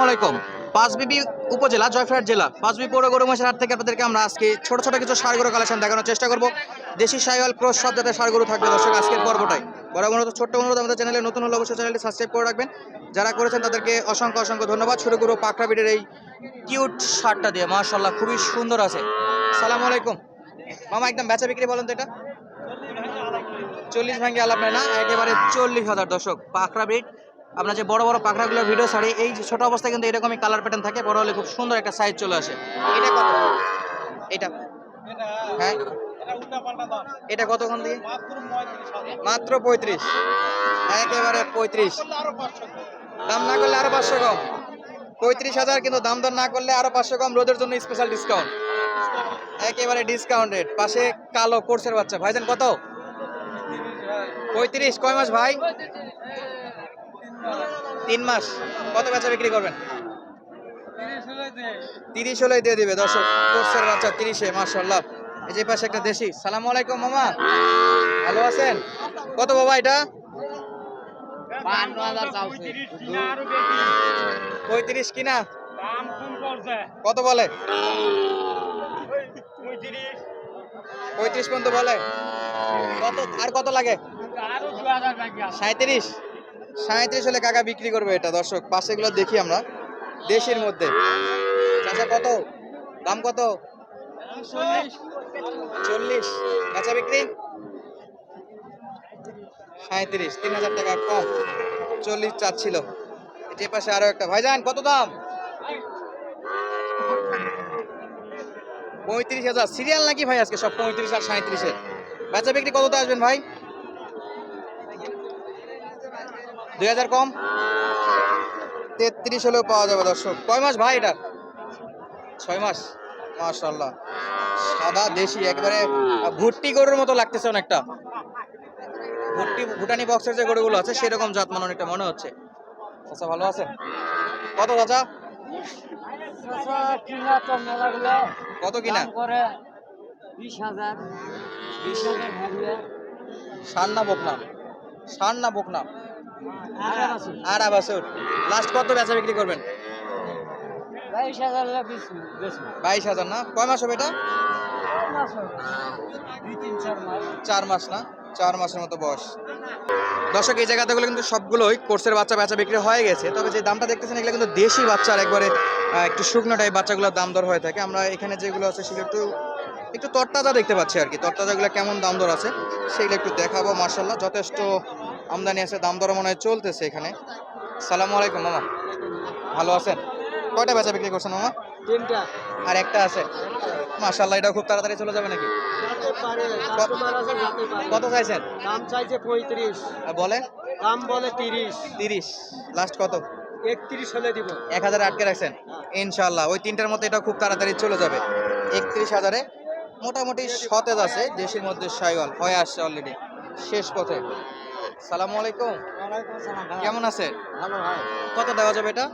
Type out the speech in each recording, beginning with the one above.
আসসালামাইকুম পাঁচবিবি উপজেলা জয়ফ্রাট জেলা। পাঁচবি পৌর গরু মহিষের হাট থেকে আপনাদেরকে আমরা আজকে ছোট ছোট কিছু সার গরু কালেকশন দেখানোর চেষ্টা করব। দেশি সাইওয়াল ক্রস সব জাতের সার গরু থাকবে দর্শক আজকের পর্বটাই বড় অনুরোধ, ছোট্ট অনুরোধ, আমাদের চ্যানেলে নতুন হলে অবশ্যই চ্যানেলটি সাবস্ক্রাইব করে রাখবেন। যারা করেছেন তাদেরকে অসংখ্য অসংখ্য ধন্যবাদ। শুরু করব পাকড়া বিটের এই কিউট শার্টটা দিয়ে মাশাল্লাহ খুবই সুন্দর আছে। সালাম আলাইকুম মামা, একদম বেচা বিক্রি বলেন তো এটা? চল্লিশ ভাঙ্গে আলাপ নেয় না, একেবারে চল্লিশ হাজার দর্শক। পাকড়া বিট আমরা যে বড় বড় পাখরাগুলোর ভিডিও ছাড়ি এই যে ছোট অবস্থায় কিন্তু এরকমই কালার প্যাটার্ন থাকে, বড় হলে খুব সুন্দর একটা সাইজ চলে আসে। এটা কত? এটা। হ্যাঁ? এটা কতক্ষণ দিয়ে? মাত্র পঁয়ত্রিশ। একেবারে পঁয়ত্রিশ। দাম না করলে আরও পাঁচশো কম। পঁয়ত্রিশ হাজার কিন্তু দাম দর না করলে আরও পাঁচশো কম। রোদের জন্য স্পেশাল ডিসকাউন্ট একেবারে ডিসকাউন্টেড পাশে কালো কোর্সের বাচ্চা। ভাইজান কত? পঁয়ত্রিশ। কয় মাস ভাই? তিন মাস। কত বেচা বিক্রি করবেন? তিরিশ হলেই দিয়ে দিবে। দর্শক, কোর্সের বাচ্চা তিরিশে মার্শাল্লাহ এই যে পাশে একটা দেশি। সালাম আলাইকুম, মামা। ভালো আছেন? কত বাবা এটা? পঁয়ত্রিশ কিনা? কত বলে? পঁয়ত্রিশ পর্যন্ত বলে। কত আর কত লাগে? সাঁত্রিশ সাঁত্রিশ হলে কাকা বিক্রি করবে এটা, দর্শক। পাশে গুলো দেখি আমরা। দেশের মধ্যে। চাচা কত? দাম কত? চল্লিশ। বেচা বিক্রি? সাঁত্রিশ, তিন হাজার টাকা কম। চল্লিশ চাচ্ছিল। যে পাশে আরও একটা। ভাইজান, কত দাম? পঁয়ত্রিশ হাজার। সিরিয়াল নাকি ভাই আজকে সব পঁয়ত্রিশ আর সাঁত্রিশের? বেচা বিক্রি কততে আসবেন ভাই? দুই হাজার কম? তেত্রিশ হলেও পাওয়া যাবে দর্শক। কয় মাস ভাই এটা? ছয় মাস। মাশাল্লাহ সাদা দেশি একবারে ভুট্টি গরুর মতো লাগতেছে অনেকটা। ভুট্টি ভুটানি বক্সের যে গরুগুলো আছে সেরকম জাত মানে অনেকটা মনে হচ্ছে। আচ্ছা ভালো আছে কত চাচা? কত কিনা? বিশ হাজার। বিশ হাজার সার না বকনা। সার না বকনা। আঠারো আছে। লাস্ট কত বেচা বিক্রি করবেন? বাইশ হাজার না কয় মাস হবে এটা? চার মাস। না? চার মাসের মতো বয়স। দর্শক এই জায়গাতেগুলো কিন্তু সবগুলোই কোর্সের বাচ্চা বেচা বিক্রি হয়ে গেছে। তবে যে দামটা দেখতেছেন এগুলো কিন্তু দেশি বাচ্চার একবারে একটু শুকনো টাইপ বাচ্চাগুলোর দাম দর হয়ে থাকে। আমরা এখানে যেগুলো আছে সেগুলো একটু একটু তরতাজা দেখতে পাচ্ছি আর কি। তরতাজাগুলো কেমন দাম দর আছে সেগুলো একটু দেখাবো মার্শাল্লাহ যথেষ্ট আমদানি আছে দাম দর মনে হয় চলতেছে এখানে। সালামু আলাইকুম মামা। ভালো আছেন? কয়টা বেচা বিক্রি করছেন মামা? তিনটা। আর একটা আছে। মার্শাল্লাহ এটা খুব তাড়াতাড়ি চলে যাবে নাকি? কত চাইছেন? দাম চাইছে পঁয়ত্রিশ। বলে? দাম বলে তিরিশ। তিরিশ। লাস্ট কত? একত্রিশ হলে দিব। এক হাজার আটকে রাখছেন? ইনশাল্লাহ ওই তিনটার মধ্যে এটা খুব তাড়াতাড়ি চলে যাবে। একত্রিশ হাজারে মোটামুটি সতেজ আছে দেশের মধ্যে সাইওয়াল হয়ে আসছে অলরেডি শেষ পথে। সালামু আলাইকুম। কেমন আছে ভালো হয় কত দেওয়া যাবে এটা?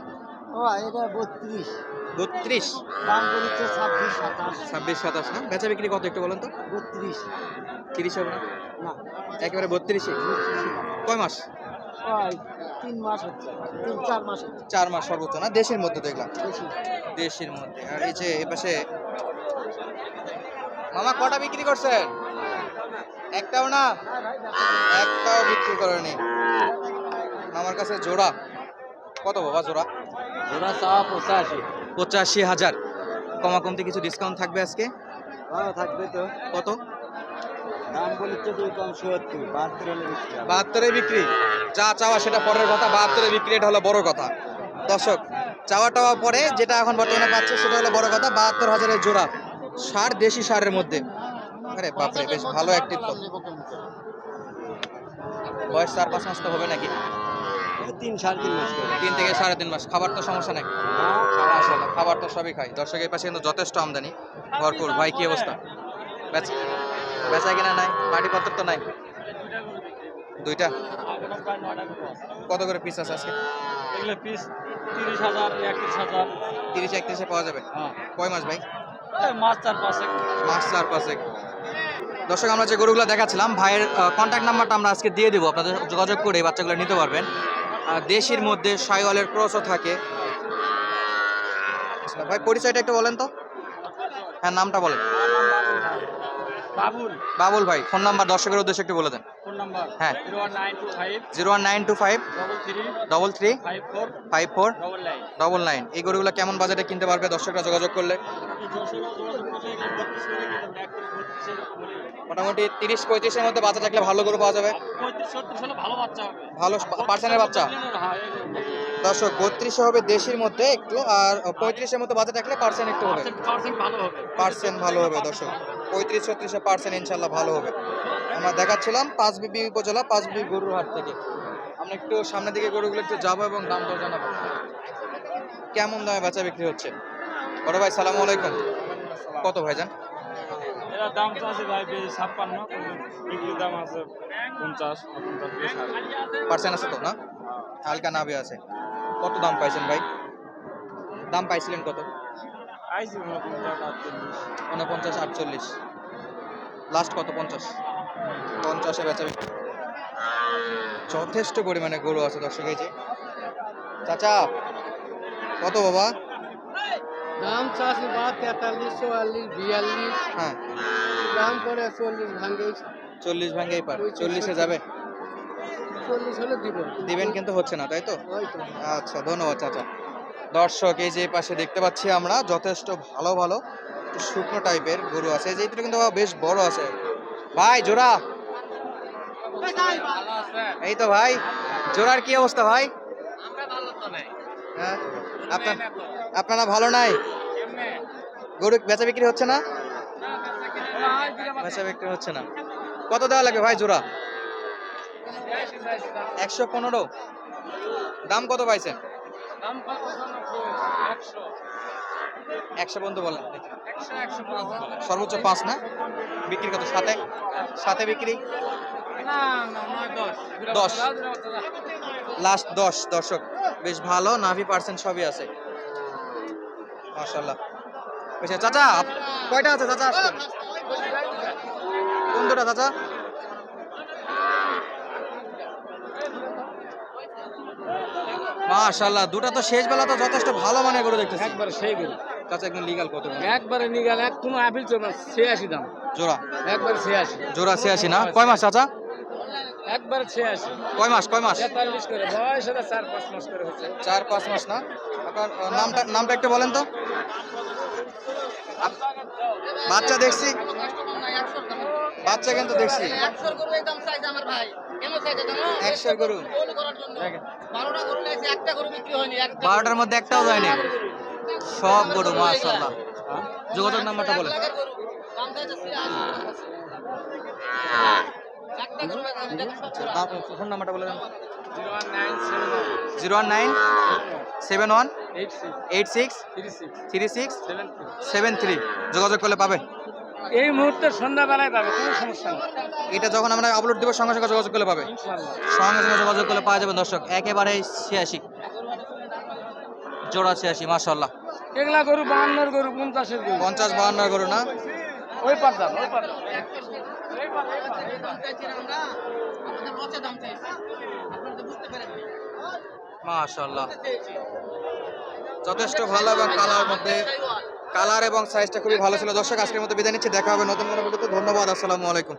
ও এটা বত্রিশ। বত্রিশ? দাম বলেছে ছাব্বিশ সাতাশ। ছাব্বিশ সাতাশ না? বেচা বিক্রি কত একটু বলেন তো? বত্রিশ। তিরিশ হবে না? না। একেবারে বত্রিশে? কয় মাস? তিন মাস হচ্ছে। তিন চার মাস চার মাস সর্বোচ্চ না? দেশের মধ্যে দেখলাম। দেশের মধ্যে। আর এই যে এপাশে মামা কটা বিক্রি করছেন? একটাও না? একটাও বিক্রি করেনি। আমার কাছে জোড়া। কত বাবা জোড়া? জোড়া চাওয়া পঁচাশি। পঁচাশি হাজার। কমা কমতে কিছু ডিসকাউন্ট থাকবে আজকে? থাকবে তো। কত? দাম বলেছে দুই কম সত্তর বাহাত্তরে বিক্রি। যা চাওয়া সেটা পরের কথা বাহাত্তরে বিক্রি এটা হলো বড় কথা। দর্শক চাওয়া টাওয়া পরে যেটা এখন বর্তমানে পাচ্ছে সেটা হলো বড় কথা বাহাত্তর হাজারের জোড়া। সার দেশি সারের মধ্যে। আরে বাপরে বেশ ভালো অ্যাক্টিভ তো বয়স চার পাঁচ মাস তো হবে নাকি? তিন সাড়ে তিন মাস তিন থেকে সাড়ে তিন মাস। খাবার তো সমস্যা নাই? খাবার তো সবই খাই। দর্শকের পাশে কিন্তু যথেষ্ট আমদানি। ভরপুর। ভাই কি অবস্থা? বেচা কিনা নাই? পাটিপত্র তো নাই? দুইটা? কত করে পিস আছে আজকে? এগুলো পিস তিরিশ হাজার একত্রিশ হাজার। তিরিশ একত্রিশে পাওয়া যাবে? হ্যাঁ। কয় মাস ভাই? মাছ চার পাঁচে মাস চার পাঁচে দর্শক, আমরা যে গরুগুলো দেখাচ্ছিলাম, ভাইয়ের কন্ট্যাক্ট নাম্বারটা আমরা আজকে দিয়ে দেবো। আপনাদের যোগাযোগ করে এই বাচ্চাগুলো নিতে পারবেন। দেশির মধ্যে সাইওয়ালের ক্রসও থাকে। ভাই, পরিচয়টা একটু বলেন তো। হ্যাঁ নামটা বলেন। বাবুল। বাবুল ভাই ফোন নাম্বার দর্শকের উদ্দেশ্যে একটু বলে দেন। ফোন নাম্বার হ্যাঁ। Zero one nine two five. Double three five. Four double nine এই গরুগুলো কেমন বাজেটে কিনতে পারবে? দর্শকরা যোগাযোগ করলে। মোটামুটি তিরিশ পঁয়ত্রিশের মধ্যে বাচ্চা থাকলে ভালো গরু পাওয়া যাবে। ভালো বাচ্চা পার্সেন্টের বাচ্চা? দর্শক বত্রিশে হবে দেশির মধ্যে একটু আর পঁয়ত্রিশের মতো বাচ্চা থাকলে পার্সেন্ট একটু হবে। পার্সেন্ট পার্সেন্ট ভালো হবে। পার্সেন্ট দর্শক। পঁয়ত্রিশ ছত্রিশে পার্সেন্ট ইনশাল্লাহ ভালো হবে। আমরা দেখাচ্ছিলাম পাঁচ বিবি উপজেলা পাঁচ বিবি গরুর হাট থেকে। আমরা একটু সামনের দিকে গরুগুলো একটু যাব এবং দাম দর জানাব। কেমন দামে বেচা বিক্রি হচ্ছে? বড় ভাই সালাম আলাইকুম। কত ভাইজান? এরা দাম চাচ্ছে ভাই বেশি ছাপ্পান্ন বিক্রি দাম আছে পঞ্চাশ পার্সেন্ট আছে তো না? হালকা নাভি আছে। কত দাম পাইছেন ভাই? দাম পাইছিলেন কত? উনপঞ্চাশ আটচল্লিশ। লাস্ট কত পঞ্চাশ? পঞ্চাশে বেচা যথেষ্ট পরিমাণে গরু আছে দর্শক এই যে। চাচা কত বাবা? দাম চাষি বা তেতাল্লিশ চুয়াল্লিশ বিয়াল্লিশ। হ্যাঁ। দাম করে চল্লিশ ভাঙ্গে চল্লিশ ভাঙ্গেই পার। চল্লিশে যাবে? চল্লিশ হলে দিব। দিবেন কিন্তু হচ্ছে না তাই তো? আচ্ছা ধন্যবাদ চাচা। দর্শক এই যে পাশে দেখতে পাচ্ছি আমরা যথেষ্ট ভালো ভালো শুকনো টাইপের গরু আছে। এই যে এটা কিন্তু বেশ বড় আছে। ভাই জোড়া! এই তো ভাই জোড়ার কি অবস্থা ভাই? হ্যাঁ? আপনার আপনারা ভালো নাই? গরু বেচা বিক্রি হচ্ছে না? বেচা বিক্রি হচ্ছে না। কত দেওয়া লাগবে ভাই জোড়া? একশো পনেরো। দাম কত পাইছেন? একশো পর্যন্ত বলেন সর্বোচ্চ পাঁচ না? বিক্রি কত? সাথে সাথে বিক্রি? দশ। লাস্ট দশ, দর্শক। বেশ ভালো, নাভি পার্সেন্ট সবই আছে। মাশাল্লাহ বেশ, চাচা কয়টা আছে চাচা? কোন দুটা চাচা? মাশাল্লাহ দুটা তো শেষ বেলা তো যথেষ্ট ভালো মানে করে দেখতেছি। একবার সেই গেল চাচা একদম লিগাল কত একবারে নিগাল এক কোনো আপিল চল না ছিয়াশি দাম। জোড়া? একবার ছিয়াশি। জোড়া ছিয়াশি না? কয় মাস চাচা? একবার ছিয়াশি। কয় মাস কয় মাস? তেতাল্লিশ করে বয়স হলে চার পাঁচ মাস করে হচ্ছে। চার পাঁচ মাস না? আপনার নামটা নামটা একটু বলেন তো। বাচ্চা দেখছি। বাচ্চা কিন্তু দেখছি। একশোর গরু এই দাম চাইছে আমার ভাই। কেন চাইছে জানো? একশোর গরু। গোল করার জন্য বারোটা গরু নিয়েছে একটা গরু বিক্রি হয়নি একটা বারোটার মধ্যে একটাও যায়নি সব গরু মাশাল্লাহ যোগাযোগ নাম্বারটা গরু। ফোন নাম্বারটা বলে দেন। Zero one nine seven one eight six three six seven three. Seven three. যোগাযোগ করলে পাবে। এই মুহূর্তে সন্ধ্যাবেলায় পাবে কোনো সমস্যা নেই। এটা যখন আমরা আপলোড দেবো সঙ্গে সঙ্গে যোগাযোগ করলে পাবে। সঙ্গে সঙ্গে যোগাযোগ করলে পাওয়া যাবে দর্শক। একেবারে ছিয়াশি। জোড়া ছিয়াশি মাশাল্লাহ এগুলা গরু বাহান্নর গরু পঞ্চাশের গরু। পঞ্চাশ বাহান্ন গরু না? ওই পারতাম ওই মাশাল্লাহ যথেষ্ট ভালো এবং কালার মধ্যে কালার এবং সাইজটা খুবই ভালো ছিল। দর্শক, আজকের মতো বিদায় নিচ্ছি। দেখা হবে নতুন কোনো ভিডিওতে। ধন্যবাদ, আসসালামু আলাইকুম।